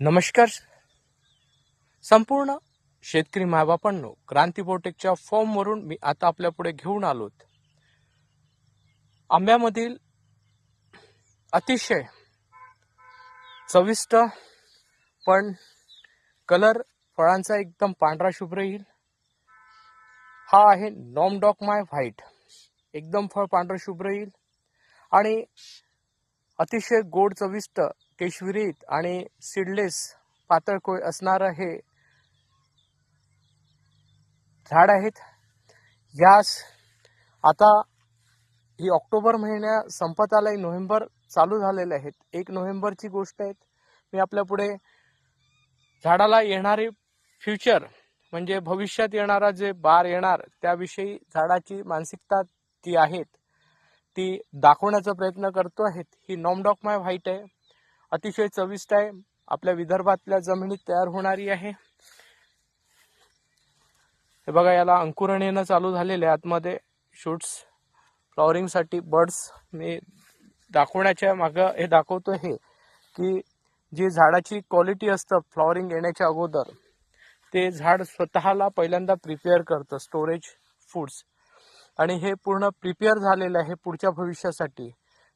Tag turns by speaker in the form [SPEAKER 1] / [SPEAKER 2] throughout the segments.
[SPEAKER 1] नमस्कार संपूर्ण शेतकरी मायबापांनो क्रांती बोटेकच्या फॉर्मवरून मी आता आपल्या पुढे घेऊन आलोत. आंब्यामधील अतिशय चविष्ट पण कलर फळांचा एकदम पांढरा शुभ्र येईल. हा आहे नॉमडॉक माय व्हाईट. एकदम फळ पांढरं शुभ्र येईल. आणि अतिशय गोड चविष्ट केशविरीत आणि सीडलेस पातळ कोय असणारं हे झाड आहेत. यास आता ही ऑक्टोबर महिन्या संपत आलाय नोव्हेंबर चालू झालेले आहेत. एक नोव्हेंबरची गोष्ट आहे. मी आपल्या पुढे झाडाला येणारे फ्युचर म्हणजे भविष्यात येणारा जे बार येणार त्याविषयी झाडाची मानसिकता ती आहेत ती दाखवण्याचा प्रयत्न करतो आहेत. ही नॉमडॉक माय व्हाईट आहे. अतिशय चविष्ट आहे. आपल्या विदर्भातल्या जमिनीत तयार होणारी आहे. हे बघा याला अंकुरण येणं चालू झालेलं आहे आतमध्ये शूट्स फ्लॉवरिंगसाठी बर्ड्स मी दाखवण्याच्या मागं हे दाखवतो हे की जी झाडाची क्वालिटी असतं फ्लॉवरिंग येण्याच्या अगोदर ते झाड स्वतःला पहिल्यांदा प्रिपेअर करतं स्टोरेज फूड्स आणि हे पूर्ण प्रिपेअर झालेलं आहे पुढच्या भविष्यासाठी.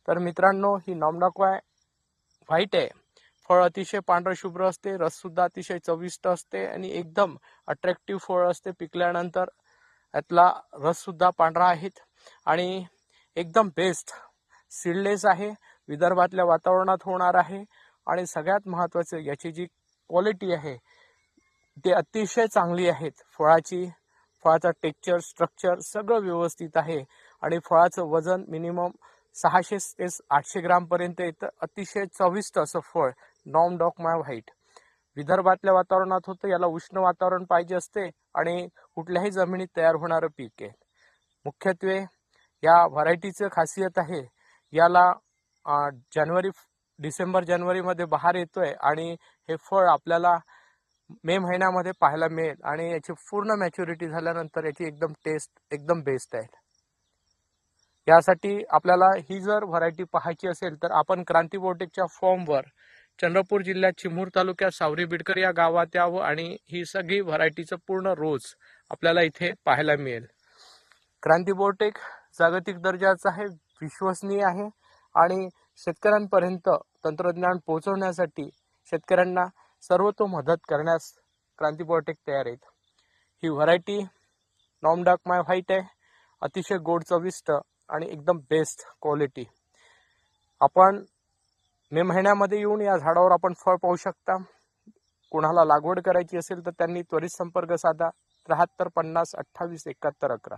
[SPEAKER 1] तर मित्रांनो ही नॉमडाकवाय व्हाईट आहे. फळ अतिशय पांढरं शुभ्र असते रससुद्धा अतिशय चविष्ट असते आणि एकदम अट्रॅक्टिव्ह फळ असते. पिकल्यानंतर यातला रससुद्धा पांढरा आहेत आणि एकदम बेस्ट सीडलेस आहे. विदर्भातल्या वातावरणात होणार आहे आणि सगळ्यात महत्त्वाचं याची जी क्वालिटी आहे ते अतिशय चांगली आहेत. फळाची फळाचा टेक्चर स्ट्रक्चर सगळं व्यवस्थित आहे आणि फळाचं वजन मिनिमम सहाशे ते आठशे ग्रामपर्यंत येतं. अतिशय चविष्ट असं फळ नॉम डॉक माय व्हाईट. विदर्भातल्या वातावरणात होतं याला उष्ण वातावरण पाहिजे असते आणि कुठल्याही जमिनीत तयार होणारं पीक आहे. मुख्यत्वे या व्हरायटीचं खासियत आहे याला जानेवारी डिसेंबर जानेवारीमध्ये बहार येतोय आणि हे फळ आपल्याला मे महिन्यामध्ये पाहायला मिळेल आणि याची पूर्ण मॅच्युरिटी झाल्यानंतर याची एकदम टेस्ट एकदम बेस्ट आहे. यासाठी आपल्याला ही जर व्हरायटी पाहायची असेल तर आपण क्रांती बोटेकच्या फॉर्मवर चंद्रपूर जिल्ह्यात चिमूर तालुक्यात सावरी बिडकर या गावात यावं आणि ही सगळी व्हरायटीचं पूर्ण रोज आपल्याला इथे पाहायला मिळेल. क्रांती बोटेक जागतिक दर्जाचं आहे विश्वसनीय आहे आणि शेतकऱ्यांपर्यंत तंत्रज्ञान पोहोचवण्यासाठी शेतकऱ्यांना सर्वतो मदत करण्यास क्रांती बोटेक तयार आहेत. ही व्हरायटी नॉम नॉमडाक माय व्हाईट आहे अतिशय गोड चविष्ट आणि एकदम बेस्ट क्वालिटी आपण मे महिन्यामध्ये येऊन या झाडावर आपण फळ पाहू शकता. कोणाला लागवड करायची असेल तर त्यांनी त्वरित संपर्क साधा. त्र्याहत्तर पन्नास अठ्ठावीस एकाहत्तर अकरा.